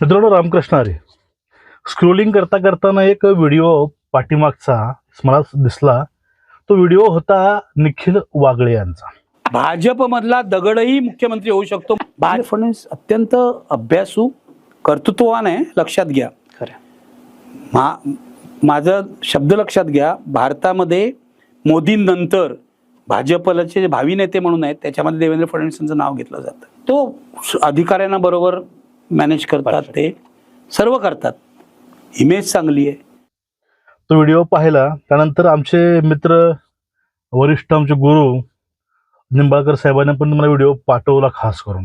मित्रांनो रामकृष्ण अरे स्क्रोलिंग करता करताना एक व्हिडिओ पाठीमागचा मला दिसला. तो व्हिडिओ होता निखिल वागळे यांचा. भाजपमधला दगडही मुख्यमंत्री होऊ शकतो. भाजप फडणवीस अत्यंत अभ्यासू कर्तृत्ववान आहे लक्षात घ्या. खरं. मा माझं शब्द लक्षात घ्या. भारतामध्ये मोदींनंतर भाजपचे जे भावी नेते म्हणून आहेत त्याच्यामध्ये देवेंद्र फडणवीसांचं नाव घेतलं जातं. तो अधिकाऱ्यांना बरोबर मॅनेज करतात ते. सर्व करतात. इमेज चांगली आहे. तो व्हिडिओ पाहिला त्यानंतर आमचे मित्र वरिष्ठ आमचे गुरु निंबाळकर साहेबांनी पण मला व्हिडिओ पाठवला खास करून.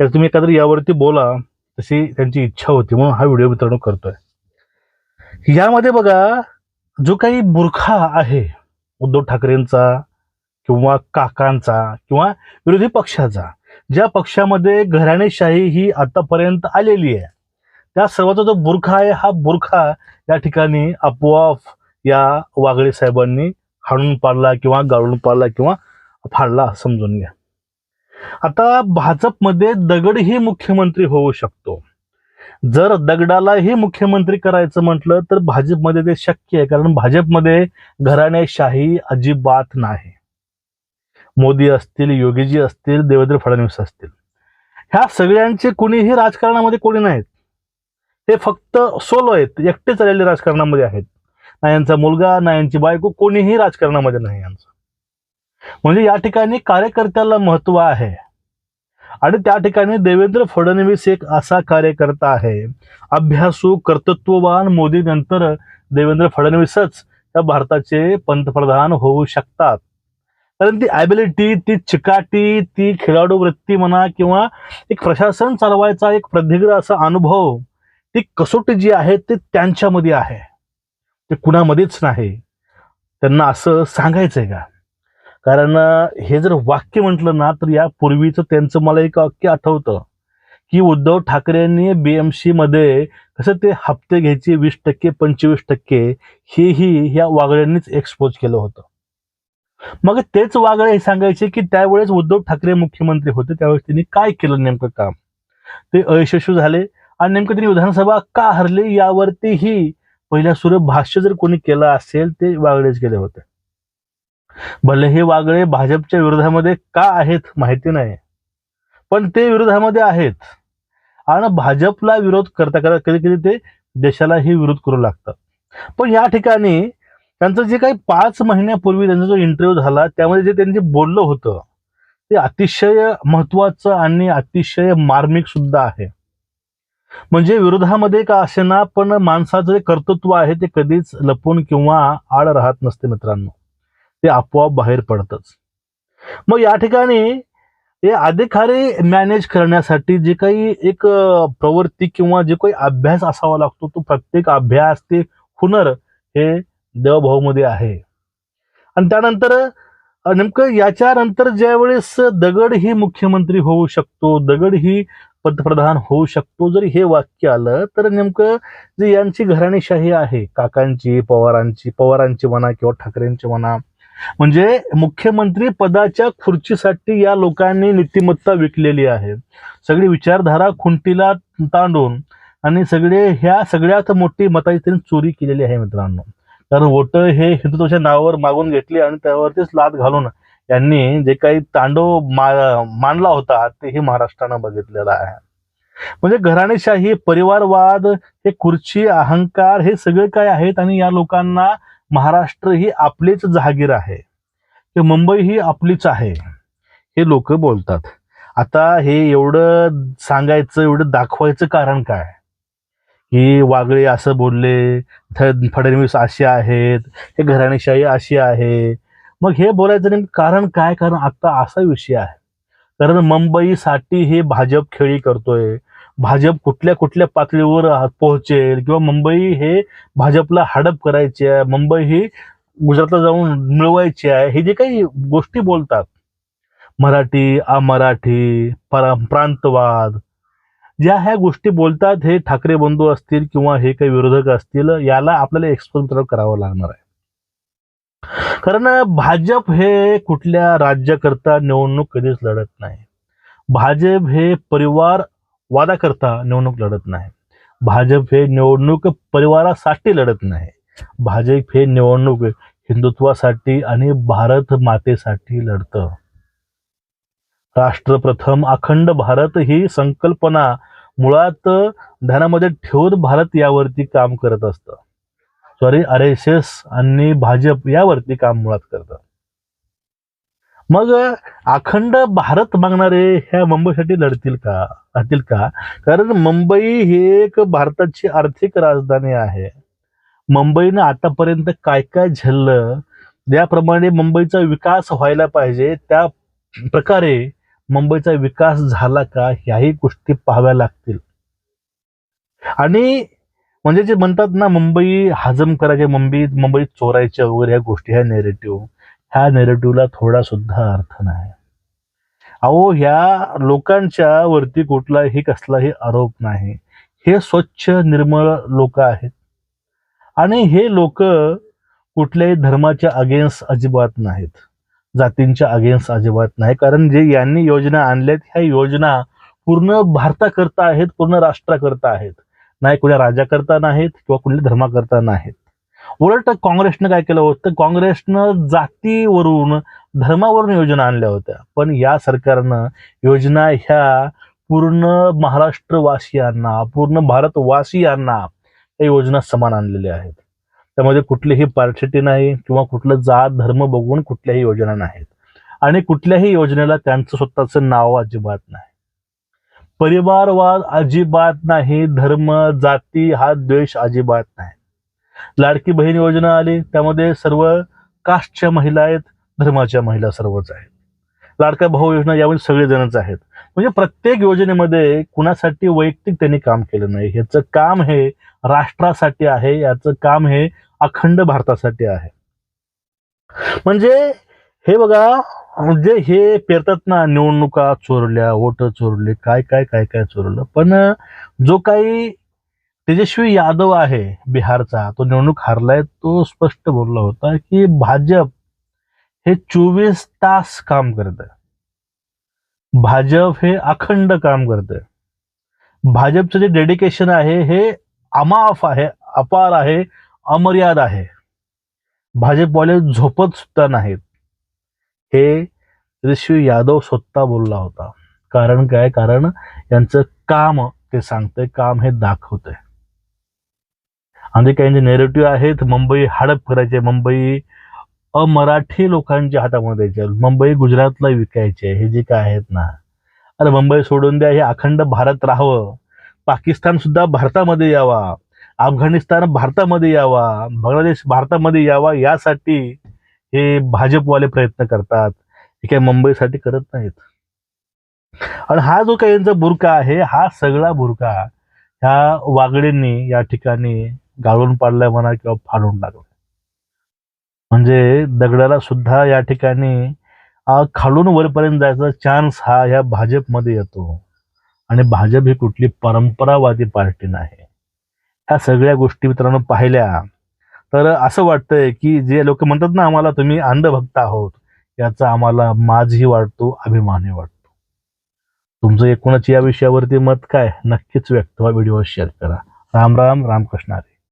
तर तुम्ही एखाद्री यावरती बोला तशी त्यांची इच्छा होती म्हणून हा व्हिडिओ मित्रांनो करतोय. यामध्ये बघा जो काही बुरखा आहे उद्धव ठाकरेंचा किंवा काकांचा किंवा विरोधी पक्षाचा ज्या पक्षामध्ये घराणेशाही ही आतापर्यंत आलेली आहे त्या सर्वांचा जो बुरखा आहे हा बुरखा या ठिकाणी आपोआप या वागळे साहेबांनी हाणून पाडला किंवा गाळून पाडला किंवा फाडला समजून घ्या. आता भाजपमध्ये दगडही मुख्यमंत्री होऊ शकतो. जर दगडालाही मुख्यमंत्री करायचं म्हटलं तर भाजपमध्ये ते शक्य आहे कारण भाजपमध्ये घराणेशाही अजिबात नाही. मोदी असतील योगीजी असतील देवेंद्र फडणवीस असतील. ह्या सगळ्यांचे कुणीही राजकारणामध्ये कोणी नाहीत. हे फक्त सोलो आहेत एकटे चाललेले राजकारणामध्ये आहेत. ना यांचा मुलगा ना यांची बायको कोणीही राजकारणामध्ये नाही यांचं. म्हणजे या ठिकाणी कार्यकर्त्याला महत्त्व आहे. आणि त्या ठिकाणी देवेंद्र फडणवीस एक असा कार्यकर्ता आहे. अभ्यासू कर्तृत्ववान मोदी नंतर देवेंद्र फडणवीसच त्या भारताचे पंतप्रधान होऊ शकतात. कारण ती ॲबिलिटी ती चिकाटी ती खेळाडू वृत्ती म्हणा किंवा एक प्रशासन चालवायचा एक प्रदीर्घ असा अनुभव ती कसोटी जी आहे ते त्यांच्यामध्ये आहे. ते कुणामध्येच नाही. त्यांना असं सांगायचंय का? कारण हे जर वाक्य म्हटलं ना तर या पूर्वीचं त्यांचं मला एक वाक्य आठवतं की उद्धव ठाकरेंनी बीएमसी मध्ये कसं ते हप्ते घ्यायचे वीस टक्के पंचवीस टक्के हेही ह्या वागड्यांनीच एक्सपोज केलं होतं. मग तेच वागळे हे सांगायचे की त्यावेळेस उद्धव ठाकरे मुख्यमंत्री होते. त्यावेळेस त्यांनी काय केलं नेमकं काम? ते अयशस्वी झाले. आणि नेमकं त्यांनी विधानसभा का हरली यावरतीही पहिल्या सुरू भाष्य जर कोणी केलं असेल ते वागळेच केले होते. भले हे वागळे भाजपच्या विरोधामध्ये का आहेत माहिती नाही. पण ते विरोधामध्ये आहेत. आणि भाजपला विरोध करता करता कधी कधी ते देशालाही विरोध करू लागतात. पण या ठिकाणी त्यांचं जे काही पाच महिन्यापूर्वी त्यांचा जो इंटरव्ह्यू झाला त्यामध्ये जे त्यांनी बोललं होतं ते अतिशय महत्वाचं आणि अतिशय मार्मिक सुद्धा आहे. म्हणजे विरोधामध्ये का असेना पण माणसाचं जे कर्तृत्व आहे ते कधीच लपून किंवा आड राहत नसते मित्रांनो. ते आपोआप बाहेर पडतच. मग या ठिकाणी हे अधिकारी मॅनेज करण्यासाठी जे काही एक प्रवृत्ती किंवा जे काही अभ्यास असावा लागतो तो प्रत्येक अभ्यास ते हुनर हे देवभाऊमध्ये आहे. आणि त्यानंतर नेमकं याच्यानंतर ज्यावेळेस दगड ही मुख्यमंत्री होऊ शकतो दगड ही पंतप्रधान होऊ शकतो जर हे वाक्य आलं तर नेमकं जे यांची घराणेशाही आहे काकांची पवारांची पवारांची म्हणा किंवा ठाकरेंची म्हणा म्हणजे मुख्यमंत्री पदाच्या खुर्चीसाठी या लोकांनी नीतिमत्ता विकलेली आहे. सगळी विचारधारा खुंटीला तांडून आणि सगळे ह्या सगळ्यात मोठी मताची त्यांनी चोरी केलेली आहे मित्रांनो. कारण वोट हे हिंदुत्वाच्या नावावर मागून घेतली आणि त्यावरतीच लाद घालून यांनी जे काही तांडव मा मांडला होता तेही महाराष्ट्रानं बघितलेलं आहे. म्हणजे घराणेशाही परिवारवाद हे खुर्ची अहंकार हे सगळे काय आहेत आणि या लोकांना महाराष्ट्र ही आपलीच जहागीर आहे. की मुंबई ही आपलीच आहे. हे लोक बोलतात. आता हे एवढं सांगायचं एवढं दाखवायचं कारण काय? की वागळे असं बोलले फडणवीस असे आहेत हे घराणेशाही अशी आहे. मग हे बोलायचं नेमकं कारण काय? कारण आता असा विषय आहे. कारण मुंबईसाठी हे भाजप खेळी करतोय. भाजप कुठल्या कुठल्या पातळीवर पोहोचेल? किंवा मुंबई हे भाजपला हडप करायची आहे? मुंबई ही गुजरातला जाऊन मिळवायची आहे? हे जे काही गोष्टी बोलतात मराठी अमराठी परा प्रांतवाद ज्या ह्या गोष्टी बोलतात हे ठाकरे बंधू असतील किंवा हे काही विरोधक असतील याला आपल्याला एक्सपोज करावं लागणार आहे. कारण भाजप हे कुठल्या राज्याकरता निवडणूक कधीच लढत नाही. भाजप हे परिवार वादा करता निवडणूक लढत नाही. भाजप हे निवडणूक परिवारासाठी लढत नाही. भाजप हे निवडणूक हिंदुत्वासाठी आणि भारत मातेसाठी लढतं. राष्ट्र प्रथम अखंड भारत ही संकल्पना मुळात ध्यानामध्ये ठेवून भारत यावरती काम करत असतं. सॉरी आर एस एस आणि भाजप यावरती काम मुळात करतं मग अखंड भारत मागणारे ह्या मुंबईसाठी लढतील का? राहतील का? कारण मुंबई ही एक भारताची आर्थिक राजधानी आहे. मुंबईनं आतापर्यंत काय काय झेललं? ज्याप्रमाणे मुंबईचा विकास व्हायला पाहिजे. त्या प्रकारे मुंबईचा विकास झाला का ह्याही गोष्टी पाहाव्या लागतील. आणि म्हणजे जे म्हणतात ना मुंबई हजम करायचे मुंबई मुंबई चोरायच्या वगैरे ह्या गोष्टी ह्या नेरेटिव्ह ह्या नेरेटिव्हला थोडा सुद्धा अर्थ नाही. अहो ह्या लोकांच्या वरती कुठलाही कसलाही आरोप नाही. हे स्वच्छ निर्मळ लोक आहेत. आणि हे लोक कुठल्याही धर्माच्या अगेन्स्ट अजिबात नाहीत. जातींच्या अगेन्स्ट अजिबात नाही. कारण जे यांनी योजना आणल्यात ह्या योजना पूर्ण भारताकरता आहेत पूर्ण राष्ट्राकरता आहेत. नाही कुण्या राजाकरता नाहीत किंवा कुठल्या धर्माकरता नाहीत. उलट काँग्रेसनं काय केलं होतं? काँग्रेसनं जातीवरून धर्मावरून योजना आणल्या होत्या. पण या सरकारनं योजना ह्या पूर्ण महाराष्ट्रवासियांना पूर्ण भारतवासियांना या योजना समान आणलेल्या आहेत. त्यामध्ये कुठलीही पार्शिटी नाही किंवा कुठलं जात धर्म बघून कुठल्याही योजना नाहीत. आणि कुठल्याही योजनेला त्यांचं स्वतःचं नाव अजिबात नाही. परिवारवाद अजिबात नाही धर्म जाती हा द्वेष अजिबात नाही. लाडकी बहीण योजना आली त्यामध्ये सर्व कास्टच्या महिला आहेत धर्माच्या महिला सर्वच आहेत. लाडका भाऊ योजना यामध्ये सगळेजणच आहेत. म्हणजे प्रत्येक योजनेमध्ये कुणासाठी वैयक्तिक त्यांनी काम केलं नाही. ह्याचं काम हे राष्ट्रासाठी आहे याचं काम हे अखंड भारतासाठी आहे. म्हणजे हे बघा जे हे पेरतात ना निवडणुका चोरल्या वोट चोरले काय काय काय काय चोरलं. पण जो काही तेजस्वी यादव आहे बिहारचा तो निवडणूक हारलाय तो स्पष्ट बोलला होता की भाजप हे चोवीस तास काम करत आहे भाजप हे अखंड काम करत आहे भाजपचं जे डेडिकेशन आहे हे अमाफ आहे अपार आहे अमर्याद आहे. भाजपवाले झोपत सुद्धा नाहीत. हे तेजस्वी यादव स्वतः बोलला होता. कारण काय? कारण यांचं काम ते सांगते काम हे दाखवतंय आणि काही जे नेरेटिव्ह आहेत मुंबई हडप करायचे मुंबई अमराठी लोकांच्या हातामध्ये द्यायचे मुंबई गुजरातला विकायचे हे जे काय आहेत ना. अरे मुंबई सोडून द्या हे अखंड भारत राहावं. पाकिस्तान सुद्धा भारतामध्ये यावा. अफगाणिस्तान भारतामध्ये यावा बांगलादेश भारतामध्ये यावा यासाठी हे भाजपवाले प्रयत्न करतात. हे काही मुंबईसाठी करत नाहीत. आणि हा जो काही यांचा बुरका आहे हा सगळा बुरका ह्या वागडेंनी या ठिकाणी गाळून पाडलाय म्हणा किंवा फाडून टाकलाय. म्हणजे दगडाला सुद्धा या ठिकाणी खालून वरपर्यंत जायचा चान्स हा या भाजपमध्ये येतो. आणि भाजप ही कुठली परंपरावादी पार्टी नाही. ह्या सगळ्या गोष्टी मित्रांनो पाहिल्या. तर असं वाटतंय की जे लोक म्हणतात ना आम्हाला तुम्ही अंधभक्त आहोत याचा आम्हाला माझही वाटतो अभिमानही वाटतो. तुमचं एकूणच या विषयावरती मत काय? नक्कीच व्यक्त व्हा व्हिडिओ शेअर करा. राम राम रामकृष्ण हरी.